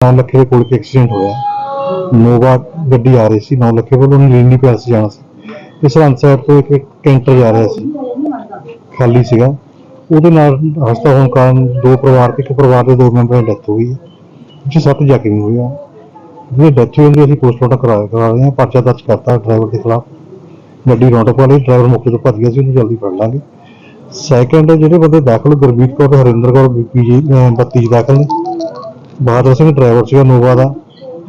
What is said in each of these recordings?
9 ਲੱਖੇ ਦੇ ਕੋਲ ਇੱਕ ਐਕਸੀਡੈਂਟ ਹੋਇਆ। ਨੋਵਾ ਗੱਡੀ ਆ ਰਹੀ ਸੀ 9 ਲੱਖੇ ਵੱਲੋਂ ਨੀਲੀ ਪੈਸ ਜਾਣਾ ਸੀ। ਇਸ ਸਰਹੰਦ ਸਾਈਡ ਤੋਂ ਇੱਕ ਕੈਂਟਰ ਜਾ ਰਿਹਾ ਸੀ। ਖਾਲੀ ਸੀਗਾ। ਉਹਦੇ ਨਾਲ ਹਸਤਾ ਹੋਣ ਕਾਰਨ ਦੋ ਪਰਿਵਾਰ ਤੇ ਇੱਕ ਪਰਿਵਾਰ ਦੇ ਦੋ ਮੈਂਬਰਾਂ ਦੀ ਡੈਥ ਹੋ ਗਈ ਜਿਸ ਸੱਤ ਜ਼ਖਮੀ ਹੋਏ ਆ। ਜਿਹੜੇ ਡੈਥ ਹੋਈ ਉਹਦੀ ਅਸੀਂ ਪੋਸਟਮਾਰਟਮ ਕਰਾ ਕਰਾ ਰਹੇ ਹਾਂ। ਪਰਚਾ ਦਰਜ ਕਰਤਾ ਡਰਾਈਵਰ ਦੇ ਖਿਲਾਫ। ਗੱਡੀ ਰੌਂਟਕ ਵਾਲੀ ਡਰਾਈਵਰ ਮੌਕੇ ਤੋਂ ਭੱਜ ਗਿਆ ਸੀ, ਉਹਨੂੰ ਜਲਦੀ ਫੜ ਲਾਂਗੇ। ਸੈਕੰਡ ਜਿਹੜੇ ਬੰਦੇ ਦਾਖਲ, ਗੁਰਮੀਤ ਕੌਰ ਤੇ ਹਰਿੰਦਰ ਕੌਰ ਪੀਜੀ 32 ਚ ਦਾਖਲ ਨੇ। ਬਹਾਦਰ ਸਿੰਘ ਡਰਾਈਵਰ ਸੀਗਾ ਨੋਵਾ ਦਾ।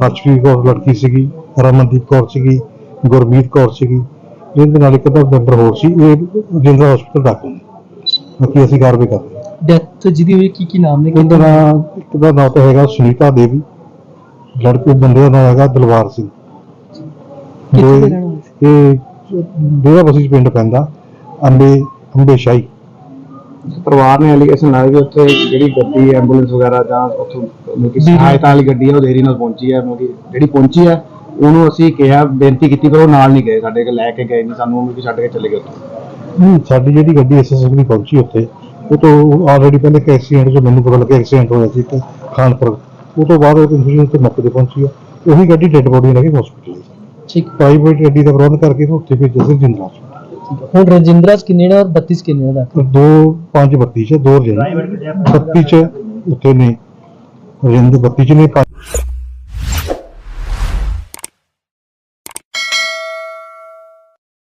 ਹਰਸ਼ਪ੍ਰੀਤ ਕੌਰ ਲੜਕੀ ਸੀਗੀ ਰਮਨਦੀਪ ਕੌਰ ਸੀਗੀ ਗੁਰਮੀਤ ਕੌਰ ਸੀਗੀ। ਇਹਦੇ ਨਾਲ ਇੱਕ ਤਾਂ ਮੈਂਬਰ ਹੋਰ ਸੀ ਇਹ ਜਿੰਦਰਾ ਹਸਪਤਾਲ ਦਾਖਲ ਨੇ ਬਾਕੀ ਅਸੀਂ ਕਾਰਵਾਈ ਕਰ ਰਹੇ ਹਾਂ। ਡੈਥ ਜਿਹਦੀ ਹੋਈ ਕੀ ਕੀ ਨਾਮ ਨੇ? ਉਹਦਾ ਇੱਕ ਦਾ ਨਾਮ ਤਾਂ ਹੈਗਾ ਸੁਨੀਤਾ ਦੇਵੀ ਲੜਕੇ ਬੰਦੇ ਦਾ ਨਾਮ ਹੈਗਾ ਦਲਵਾਰ ਸਿੰਘ। ਕਿੱਥੇ ਦੋ- ਦੇ ਰਹਿਣ ਵਾਲੇ ਸੀ? ਇਹ ਡੇਰਾ ਬਸੀ ਚ ਪਿੰਡ ਪੈਂਦਾ ਅੰਬੇ ਅੰਬੇ ਸ਼ਾਹੀ ਪਰਿਵਾਰ ਨੇ ਐਲੀਗੇਸ਼ਨ ਲਾਇਆ ਕਿ ਉੱਥੇ ਜਿਹੜੀ ਗੱਡੀ ਐਂਬੂਲੈਂਸ ਵਗੈਰਾ ਜਾਂ ਉੱਥੋਂ ਮਤਲਬ ਕਿ ਸਹਾਇਤਾ ਵਾਲੀ ਗੱਡੀ ਹੈ ਉਹ ਦੇਰੀ ਨਾਲ ਪਹੁੰਚੀ ਹੈ ਮਤਲਬ ਕਿ ਜਿਹੜੀ ਪਹੁੰਚੀ ਹੈ ਉਹਨੂੰ ਅਸੀਂ ਕਿਹਾ ਬੇਨਤੀ ਕੀਤੀ ਪਰ ਉਹ ਨਾਲ ਨਹੀਂ ਗਏ ਸਾਡੇ ਕੋਲ ਲੈ ਕੇ ਗਏ ਨਹੀਂ ਸਾਨੂੰ ਉਹਨੂੰ ਵੀ ਛੱਡ ਕੇ ਚਲੇ ਗਏ ਉੱਥੇ। ਨਹੀਂ ਸਾਡੀ ਜਿਹੜੀ ਗੱਡੀ ਐਸਐਸਬੀ ਦੀ ਪਹੁੰਚੀ ਉੱਥੇ ਉਹ ਤੋਂ ਆਲਰੇਡੀ ਪਹਿਲੇ ਇੱਕ ਐਕਸੀਡੈਂਟ ਜੋ ਮੈਨੂੰ ਪਤਾ ਲੱਗਿਆ ਐਕਸੀਡੈਂਟ ਹੋਇਆ ਸੀ ਤੇ ਖਾਨਪੁਰ। ਉਹ ਤੋਂ ਬਾਅਦ ਉਹ ਕੰਫਿਊਜ਼ਨ ਤੇ ਮੌਕੇ ਤੇ ਪਹੁੰਚੀ ਆ। ਉਹੀ ਗੱਡੀ ਡੈੱਡ ਬੋਡੀ ਲੈ ਕੇ ਹਸਪੀਟਲ ਠੀਕ। ਪ੍ਰਾਈਵੇਟ ਗੱਡੀ ਦਾ ਪ੍ਰਬੰਧ ਕਰਕੇ ਉੱਥੇ ਭੇਜਿਆ ਸੀ ਜਿੰਦਰਾ ਚ ਹੁਣ ਰਜਿੰਦਰਾ ਚ ਕਿੰਨੇ ਨੇ ਔਰ 32 ਚ ਕਿੰਨੇ ਦਾ ਦੋ, ਪੰਜ ਬੱਤੀ ਚ, ਦੋ ਰਜਿੰਦਰ ਬੱਤੀ ਚ ਉੱਥੇ ਨੇ ਰਜਿੰਦਰ ਬੱਤੀ ਚ ਨੇ ਪੰਜ